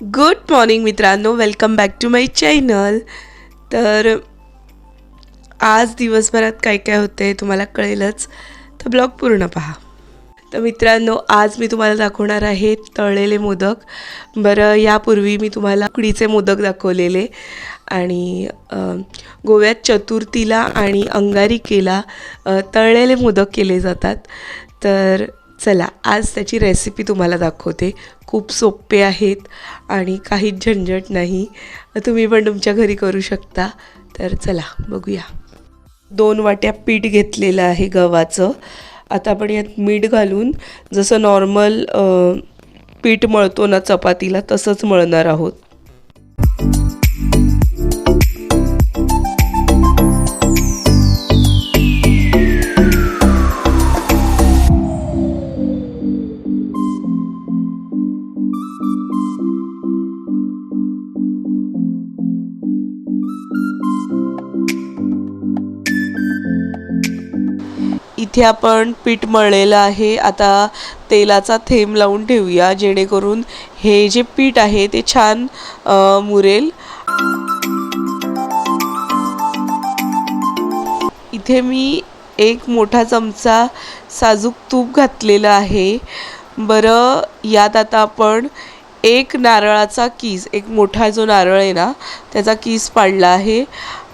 Good morning मित्रांनो. Welcome back to my channel तर आज दिवसभरात काय काय होते तुम्हाला कळेलच. तर ब्लॉग पूर्ण पहा. तर मित्रांनो आज मी तुम्हाला दाखवणार आहे तळलेले मोदक. बरं यापूर्वी मी तुम्हाला उकडीचे मोदक दाखवलेले आणि गोव्यात चतुर्थीला आणि अंगारिकेला तळलेले मोदक केले जातात. तर चला आज त्याची रेसिपी तुम्हाला दाखवते. खूप सोपे आहेत आणि काहीच झंझट नाही. तुम्ही पण तुमच्या घरी करू शकता. तर चला बघूया. दोन वाट्या पीठ घेतलेलं आहे गव्हाचं. आता आपण यात मीठ घालून जसं नॉर्मल पीठ मळतो ना चपातीला तसंच मळणार आहोत. इथे आपण पीठ मळलेलं आहे. आता तेलाचा थेंब लावून ठेवूया जेणेकरून हे जे पीठ आहे ते छान मुरेल. इथे मी एक मोठा चमचा साजूक तूप घातलेलं आहे. बरं यात आता आपण एक नारळाचा कीस एक मोठा जो नारळ आहे ना त्याचा किस पाडला आहे.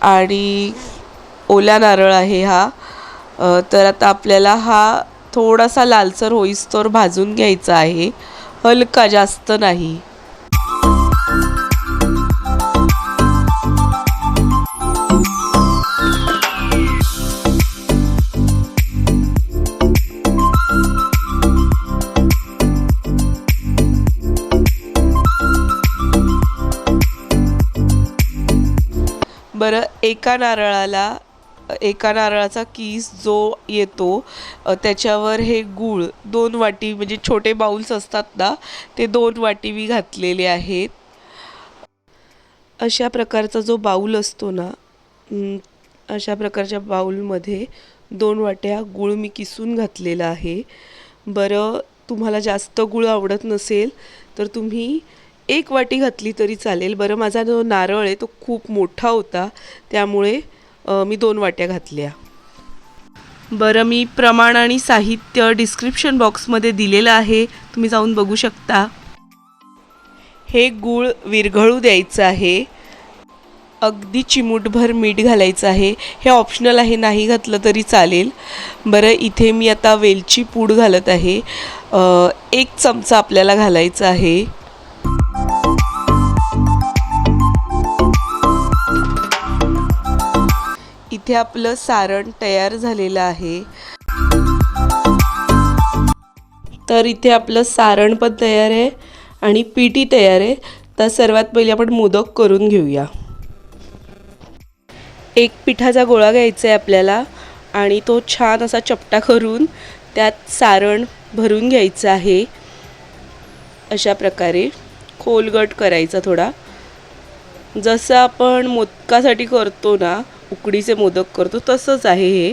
आणि ओला नारळ आहे हा. तर आता आपल्याला हा थोडासा लालसर होईस्तोर भाजून घ्यायचा आहे. हलका जास्त नाही. बरं एका नारळाला एका नारळाचा किस जो येतो त्याच्यावर हे गूळ दोन वाटी म्हणजे छोटे बाउल्स असतात ना ते दोन वाटी मी घातलेले आहेत. अशा प्रकारचा जो बाऊल असतो ना अशा प्रकारच्या बाऊलमध्ये दोन वाट्या गूळ मी किसून घातलेला आहे. बरं तुम्हाला जास्त गूळ आवडत नसेल तर तुम्ही एक वाटी घातली तरी चालेल. बरं माझा जो नारळ आहे तो खूप मोठा होता त्यामुळे मी दोन वाट्या घातल्या. बरं मी प्रमाण आणि साहित्य डिस्क्रिप्शन बॉक्समध्ये दिलेलं आहे. तुम्ही जाऊन बघू शकता. हे गूळ विरघळू द्यायचं आहे. अगदी चिमूटभर मीठ घालायचं आहे. हे ऑप्शनल आहे नाही घातलं तरी चालेल. बरं इथे मी आता वेलची पूड घालत आहे. एक चमचा आपल्याला घालायचा आहे. इथे आपलं सारण तयार झालेलं आहे. तर इथे आपलं सारण पण तयार आहे आणि पीठी तयार आहे. तर सर्वात पहिले आपण मोदक करून घेऊया. एक पिठाचा गोळा घ्यायचा आहे आपल्याला आणि तो छान असा चपटा करून त्यात सारण भरून घ्यायचं आहे. अशा प्रकारे खोलगट करायचा थोडा. जसं आपण मोदकासाठी करतो ना उकडीचे मोदक करतो तसंच आहे हे.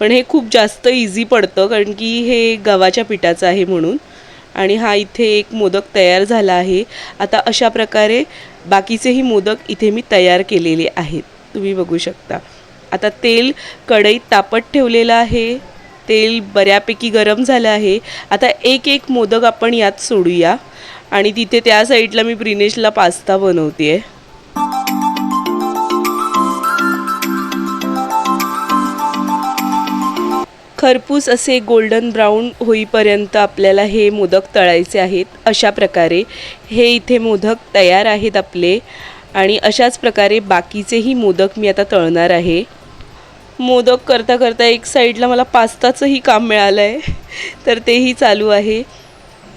पण हे खूप जास्त इझी पडतं कारण की हे गव्हाच्या पिठाचं आहे म्हणून. आणि हा इथे एक मोदक तयार झाला आहे. आता अशा प्रकारे बाकीचेही मोदक इथे मी तयार केलेले आहेत. तुम्ही बघू शकता. आता तेल कढईत तापत ठेवलेलं आहे. तेल बऱ्यापैकी गरम झालं आहे. आता एक एक मोदक आपण यात सोडूया. आणि तिथे त्या साईडला मी प्रिनेशला पास्ता बनवते आहे खरपूस असे गोल्डन ब्राऊन होईपर्यंत आपल्याला हे मोदक तळायचे आहेत. अशा प्रकारे हे इथे मोदक तयार आहेत आपले. आणि अशाच प्रकारे बाकीचेही मोदक मी आता तळणार आहे. मोदक करता करता एक साईडला मला पास्ताचंही काम मिळालं आहे तर तेही चालू आहे.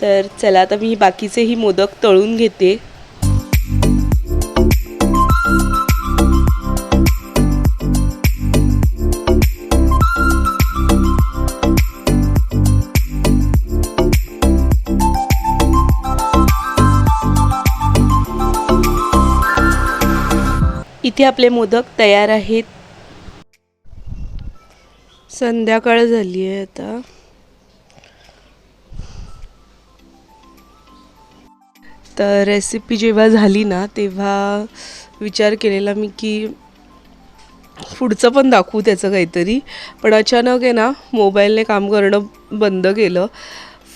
तर चला आता मी बाकीचेही मोदक तळून घेते. इथे आपले मोदक तयार आहेत. संध्याकाळ झाली आहे आता. तर रेसिपी जेव्हा झाली ना तेव्हा विचार केलेला मी की पुढचं पण दाखवू त्याचं काहीतरी. पण अचानक आहे ना मोबाईलने काम करणं बंद केलं.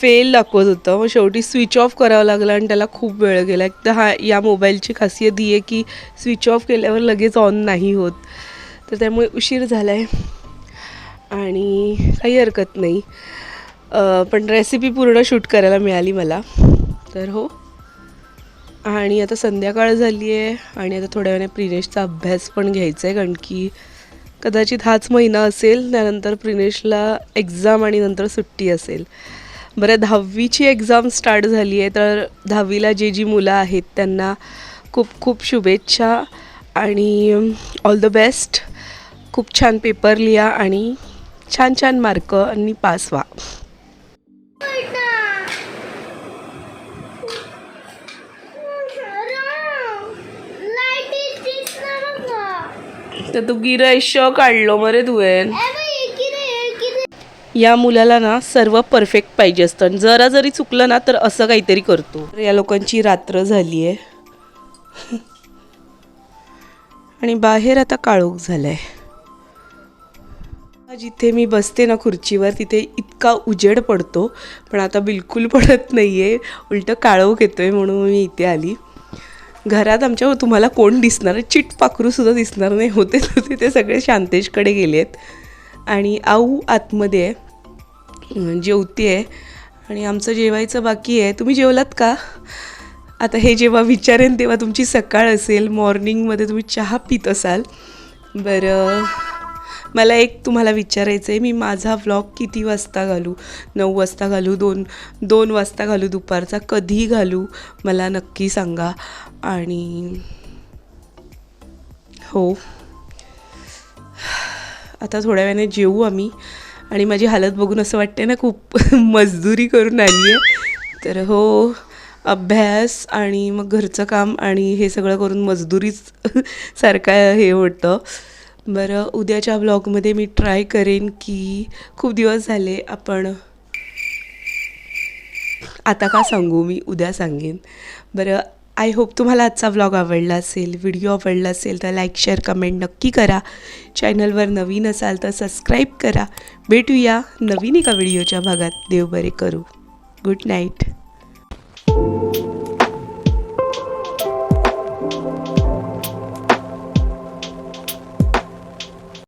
फेल दाखवत होतं. मग शेवटी स्विच ऑफ करावं लागलं आणि त्याला खूप वेळ गेला. एक तर हा या मोबाईलची खासियत ही आहे की स्विच ऑफ केल्यावर लगेच ऑन नाही होत. तर त्यामुळे उशीर झाला आहे आणि काही हरकत नाही. पण रेसिपी पूर्ण शूट करायला मिळाली मला. तर हो. आणि आता संध्याकाळ झाली आहे आणि आता थोड्या वेळाने प्रिनेशचा अभ्यास पण घ्यायचा आहे कारण की कदाचित हाच महिना असेल त्यानंतर प्रिनेशला एक्झाम आणि नंतर सुट्टी असेल. बरं दहावीची एक्झाम स्टार्ट झाली आहे तर दहावीला जे जी मुलं आहेत त्यांना खूप खूप शुभेच्छा आणि ऑल द बेस्ट खूप छान पेपर लिहा आणि छान छान मार्क आणि पास व्हा. तर तू गिराय श काढलो मरे तुवेन या मुलाला ना सर्व परफेक्ट पाहिजे असतं. आणि जरा जरी चुकलं ना तर असं काहीतरी करतो. तर या लोकांची रात्र झाली आहे आणि बाहेर आता काळोख झालाय. जिथे मी बसते ना खुर्चीवर तिथे इतका उजेड पडतो. पण आता बिलकुल पडत नाही आहे उलटं काळोख येतोय म्हणून मी इथे आली. घरात आमच्या तुम्हाला कोण दिसणार? चिट पाखरूसुद्धा दिसणार नाही. होते होते ते सगळे शांतेशकडे गेले आहेत आणि आऊ आतमध्ये आहे. जेवते जेवती आहे आणि आमचं जेवायचं बाकी आहे. तुम्ही जेवलात का? आता हे जेव्हा विचारेन तेव्हा तुमची सकाळ असेल. मॉर्निंगमध्ये तुम्ही चहा पित असाल. बरं. मला एक तुम्हाला विचारायचं आहे मी माझा व्लॉग किती वाजता घालू? नऊ वाजता घालू? दोन दोन वाजता घालू दुपारचा? कधी घालू? मला नक्की सांगा. आणि हो. आता थोड्या वेळाने जेवू आम्ही. आणि माझी हालत बघून असं वाटते ना खूप मजदुरी करून आली आहे. तर हो अभ्यास आणि मग घरचं काम आणि हे सगळं करून मजदुरीच सारखं हे होतं. बरं उद्याच्या ब्लॉगमध्ये मी ट्राय करेन की खूप दिवस झाले आपण आता का सांगू मी उद्या सांगेन. बरं आय होप तुम्हाला आजचा व्लॉग आवडला असेल व्हिडिओ आवडला असेल तर लाईक शेअर कमेंट नक्की करा. चॅनलवर नवीन असाल तर सबस्क्राईब करा. भेटूया नवीन एका व्हिडिओच्या भागात. देव बरे करू. Good night